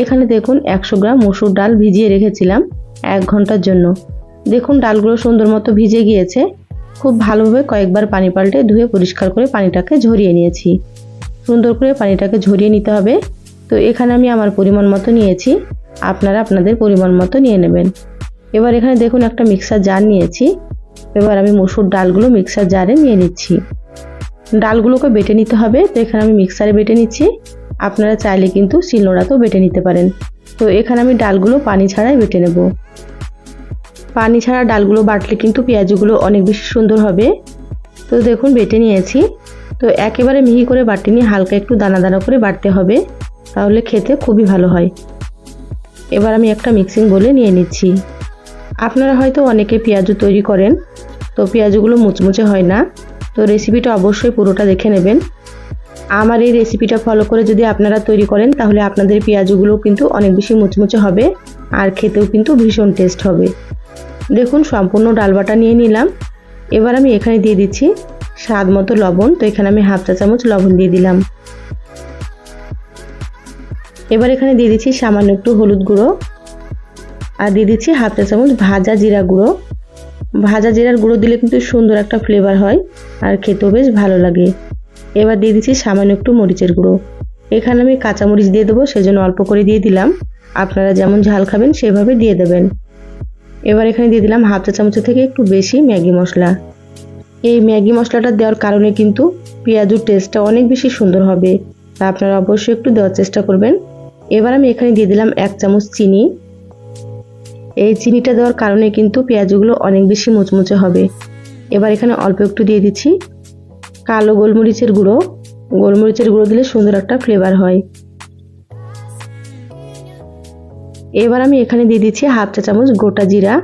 এখানে দেখুন একশো গ্রাম মসুর ডাল ভিজিয়ে রেখেছিলাম এক ঘণ্টার জন্য। দেখুন ডালগুলো সুন্দর মতো ভিজে গিয়েছে। খুব ভালোভাবে কয়েকবার পানি পাল্টে ধুয়ে পরিষ্কার করে পানিটাকে ঝরিয়ে নিয়েছি। সুন্দর করে পানিটাকে ঝরিয়ে নিতে হবে। তো এখানে আমি আমার পরিমাণ মতো নিয়েছি। আপনারা আপনাদের পরিমাণ মতো নিয়ে নেবেন। এবার এখানে দেখুন একটা মিক্সার জার নিয়েছি। এবার আমি মসুর ডালগুলো মিক্সার জারে নিয়ে নিচ্ছি। ডালগুলোকে বেটে নিতে হবে। তো এখানে আমি মিক্সারে বেটে নিচ্ছি। আপনারা চাইলে কিন্তু শিলনোড়াতেও বেটে নিতে পারেন। তো এখানে আমি ডালগুলো পানি ছাড়াই বেটে নেব। পানি ছাড়া ডালগুলো বাটলে কিন্তু পেঁয়াজগুলো অনেক বেশি সুন্দর হবে। তো দেখুন, বেটে নিয়েছি। তো একেবারে মিহি করে বাটি নিয়ে হালকা একটু দানা দানা করে বাটতে হবে, তাহলে খেতে খুবই ভালো হয়। এবার আমি একটা মিক্সিং বলে নিয়ে নিচ্ছি। আপনারা হয়তো অনেকে পেঁয়াজু তৈরি করেন, তো পেঁয়াজগুলো মুচমুচে হয় না। তো রেসিপিটা অবশ্যই পুরোটা দেখে নেবেন। আমার এই রেসিপিটা ফলো করে যদি আপনারা তৈরি করেন, তাহলে আপনাদের পেঁয়াজগুলো কিন্তু অনেক বেশি মুচমুচে হবে আর খেতেও কিন্তু ভীষণ টেস্ট হবে। দেখুন, সম্পূর্ণ ডালবাটা নিয়ে নিলাম। এবার আমি এখানে দিয়ে দিচ্ছি স্বাদ মতো লবণ। তো এখানে আমি হাফ চা চামচ লবণ দিয়ে দিলাম। এবার এখানে দিয়ে দিচ্ছি সামান্য একটু হলুদ গুঁড়ো। আর দিয়ে দিচ্ছি হাফ চা চামচ ভাজা জিরা গুঁড়ো। ভাজা জিরার গুঁড়ো দিলে কিন্তু সুন্দর একটা ফ্লেভার হয় আর খেতেও বেশ ভালো লাগে। এবার দিয়ে দিচ্ছি সামান্য একটু মরিচের গুঁড়ো। এখানে আমি কাঁচামরিচ দিয়ে দেবো, সেজন্য অল্প করে দিয়ে দিলাম। আপনারা যেমন ঝাল খাবেন, সেভাবে দিয়ে দেবেন। এবার এখানে দিয়ে দিলাম হাফ চা চামচ থেকে একটু বেশি ম্যাগি মশলা। এই ম্যাগি মশলাটা দেওয়ার কারণে কিন্তু পেঁয়াজুর টেস্টটা অনেক বেশি সুন্দর হবে। তা আপনারা অবশ্যই একটু দেওয়ার চেষ্টা করবেন। এবার আমি এখানে দিয়ে দিলাম এক চামচ চিনি। এই চিনিটা দেওয়ার কারণে কিন্তু পেঁয়াজগুলো অনেক বেশি মুচমুচে হবে। এবার এখানে অল্প একটু দিয়ে দিচ্ছি কালো গোলমরিচের গুঁড়ো। গোলমরিচের গুঁড়ো দিলে সুন্দর একটা ফ্লেভার হয়। এবার আমি এখানে দিয়ে দিচ্ছি হাফ চা চামচ গোটা জিরা।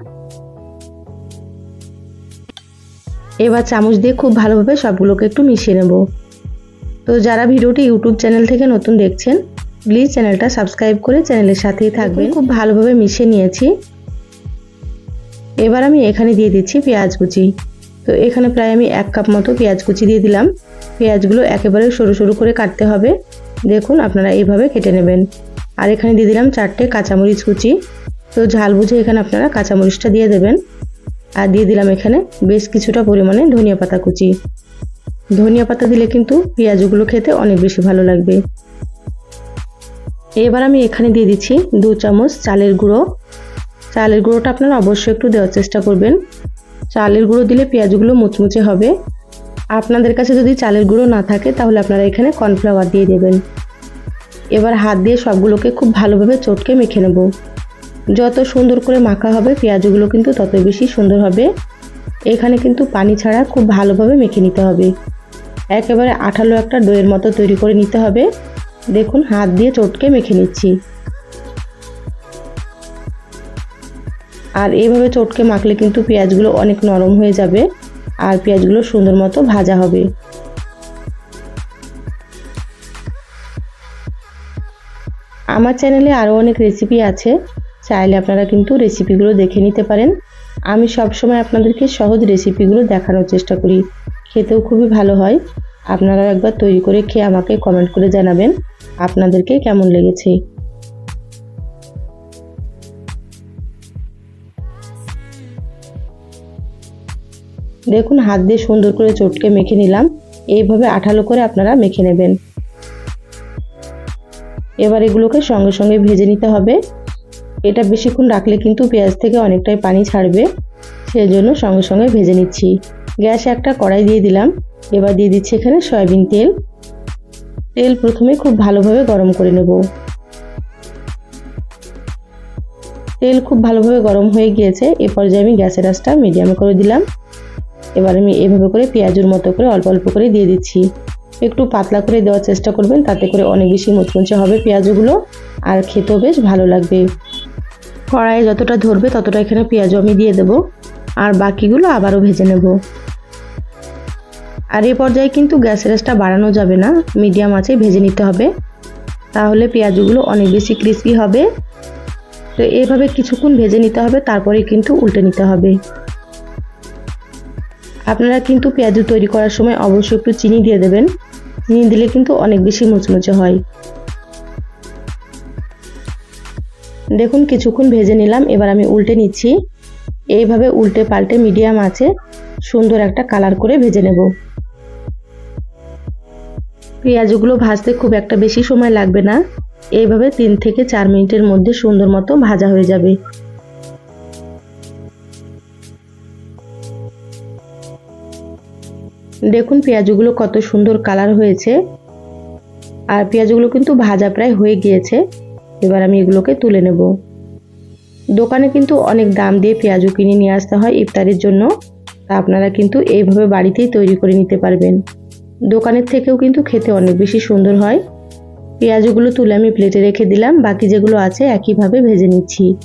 এবার চামচ দিয়ে খুব ভালোভাবে সবগুলোকে একটু মিশিয়ে নেব। তো যারা ভিডিওটি ইউটিউব চ্যানেল থেকে নতুন দেখছেন প্লিজ চ্যানেলটা সাবস্ক্রাইব করে চ্যানেলের সাথেই থাকবেন। খুব ভালোভাবে মিশিয়ে নিয়েছি। এবার আমি এখানে দিয়ে দিচ্ছি পেঁয়াজ কুচি। তো এখানে প্রায় আমি এক কাপ মতো পেঁয়াজ কুচি দিয়ে দিলাম। পেঁয়াজগুলো একেবারে সরু সরু করে কাটতে হবে। দেখুন, আপনারা এইভাবে কেটে নেবেন। আর এখানে দিয়ে দিলাম চারটে কাঁচামরিচ কুচি। তো ঝাল বুঝে এখানে আপনারা কাঁচামরিচটা দিয়ে দেবেন। আর দিয়ে দিলাম এখানে বেশ কিছুটা পরিমাণে ধনিয়া পাতা কুচি। ধনিয়া পাতা দিলে কিন্তু পেঁয়াজগুলো খেতে অনেক বেশি ভালো লাগবে। এবার আমি এখানে দিয়ে দিচ্ছি দু চামচ চালের গুঁড়ো। চালের গুঁড়োটা আপনারা অবশ্যই একটু দেওয়ার চেষ্টা করবেন। চালের গুঁড়ো দিলে পেঁয়াজগুলো মুচমুচে হবে। আপনাদের কাছে যদি চালের গুঁড়ো না থাকে, তাহলে আপনারা এখানে কর্নফ্লাওয়ার দিয়ে দেবেন। এবার হাত দিয়ে সবগুলোকে খুব ভালোভাবে চটকে মেখে নেব। যত সুন্দর করে মাখা হবে, পেঁয়াজগুলো কিন্তু তত বেশি সুন্দর হবে। এখানে কিন্তু পানি ছাড়া খুব ভালোভাবে মেখে নিতে হবে। একেবারে আঠালো একটা ডোয়ের মতো তৈরি করে নিতে হবে। দেখুন, হাত দিয়ে চটকে মেখে নিচ্ছি। আর এইভাবে চটকে মাখলে কিন্তু পেঁয়াজগুলো অনেক নরম হয়ে যাবে আর পেঁয়াজগুলো সুন্দর মতো ভাজা হবে। আমার চ্যানেলে আরও অনেক রেসিপি আছে, চাইলে আপনারা কিন্তু রেসিপিগুলো দেখে নিতে পারেন। আমি সবসময় আপনাদেরকে সহজ রেসিপিগুলো দেখানোর চেষ্টা করি, খেতেও খুবই ভালো হয়। আপনারাও একবার তৈরি করে খেয়ে আমাকে কমেন্ট করে জানাবেন, আপনাদেরকে কেমন লেগেছে। দেখুন, হাত দিয়ে সুন্দর করে চটকে মেখে নিলাম। এইভাবে আঠালো করে আপনারা মেখে নেবেন। এবার এগুলোকে সঙ্গে সঙ্গে ভেজে নিতে হবে। এটা বেশিক্ষণ রাখলে কিন্তু পেঁয়াজ থেকে অনেকটাই পানি ছাড়বে। সেজন্য সঙ্গে সঙ্গে ভেজে নিচ্ছি। গ্যাসে একটা কড়াই দিয়ে দিলাম। এবার দিয়ে দিচ্ছি এখানে সয়াবিন তেল। তেল প্রথমে খুব ভালোভাবে গরম করে নেব। তেল খুব ভালোভাবে গরম হয়ে গিয়েছে। এ পর্যায়ে আমি গ্যাসের আঁচটা মিডিয়ামে করে দিলাম। এবার আমি এভাবে করে পেঁয়াজুর মতো করে অল্প অল্প করে দিয়ে দিচ্ছি। একটু পাতলা করে দেওয়ার চেষ্টা করবেন, তাতে করে অনেক বেশি মুচমুচে হবে পেঁয়াজগুলো, আর খেতেও বেশ ভালো লাগবে। কড়াইয়ে যতটা ধরবে ততটা এখানে পেঁয়াজও আমি দিয়ে দেবো, আর বাকিগুলো আবারও ভেজে নেব। আর এই পর্যায়ে কিন্তু গ্যাসের রেসটা বাড়ানো যাবে না, মিডিয়াম আছে ভেজে নিতে হবে। তাহলে পেঁয়াজগুলো অনেক বেশি ক্রিস্পি হবে। তো এইভাবে কিছুক্ষণ ভেজে নিতে হবে, তারপরে কিন্তু উল্টে নিতে হবে। আপনারা কিন্তু পেঁয়াজু তৈরি করার সময় অবশ্যই একটু চিনি দিয়ে দেবেন। চিনি দিলে কিন্তু অনেক বেশি মুচমুচে হয়। দেখুন, কিছুক্ষণ ভেজে নিলাম। এবার আমি উল্টে নিচ্ছি। এইভাবে উল্টে পাল্টে মিডিয়াম আছে, সুন্দর একটা কালার করে ভেজে নেব। পেঁয়াজগুলো ভাজতে খুব একটা বেশি সময় লাগবে না। এইভাবে তিন থেকে চার মিনিটের মধ্যে সুন্দর মতো ভাজা হয়ে যাবে। দেখুন পেঁয়াজগুলো কত সুন্দর কালার হয়েছে। আর পেঁয়াজগুলো কিন্তু ভাজা প্রায় হয়ে গিয়েছে। এবার আমি এগুলোকে তুলে নেব। দোকানে কিন্তু অনেক দাম দিয়ে পেঁয়াজও কিনে নিয়ে আসতে হয় ইফতারির জন্য। তা আপনারা কিন্তু এইভাবে বাড়িতেই তৈরি করে নিতে পারবেন। দোকানের থেকেও কিন্তু খেতে অনেক বেশি সুন্দর হয়। পেঁয়াজগুলো তুলে আমি প্লেটে রেখে দিলাম। বাকি যেগুলো আছে একইভাবে ভেজে নিচ্ছি।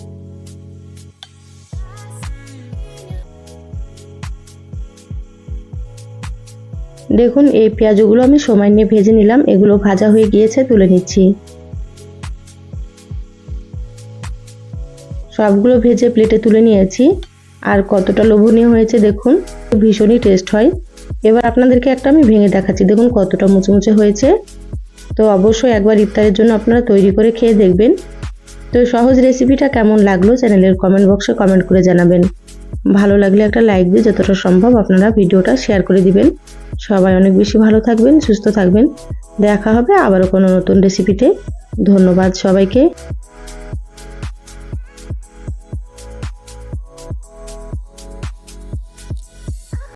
দেখুন, এই পেঁয়াজগুলো আমি সময় নিয়ে ভেজে নিলাম। এগুলো ভাজা হয়ে গিয়েছে, তুলে নিচ্ছি। সবগুলো ভেজে প্লেটে তুলে নিয়েছি। আর কতটা লোভনীয় হয়েছে দেখুন, ভীষণই টেস্ট হয়। এবার আপনাদেরকে একটা আমি ভেঙে দেখাচ্ছি। দেখুন, কতটা মুচমুচে হয়েছে। তো অবশ্যই একবার ইফতারের জন্য আপনারা তৈরি করে খেয়ে দেখবেন। তো সহজ রেসিপিটা কেমন লাগল, চ্যানেলের কমেন্ট বক্সে কমেন্ট করে জানাবেন। ভালো লাগলে একটা লাইক দিয়ে যতটা সম্ভব আপনারা ভিডিওটা শেয়ার করে দিবেন। সবাই অনেক বেশি ভালো থাকবেন, সুস্থ থাকবেন। দেখা হবে আবারও কোনো নতুন রেসিপিতে ধন্যবাদ সবাইকে।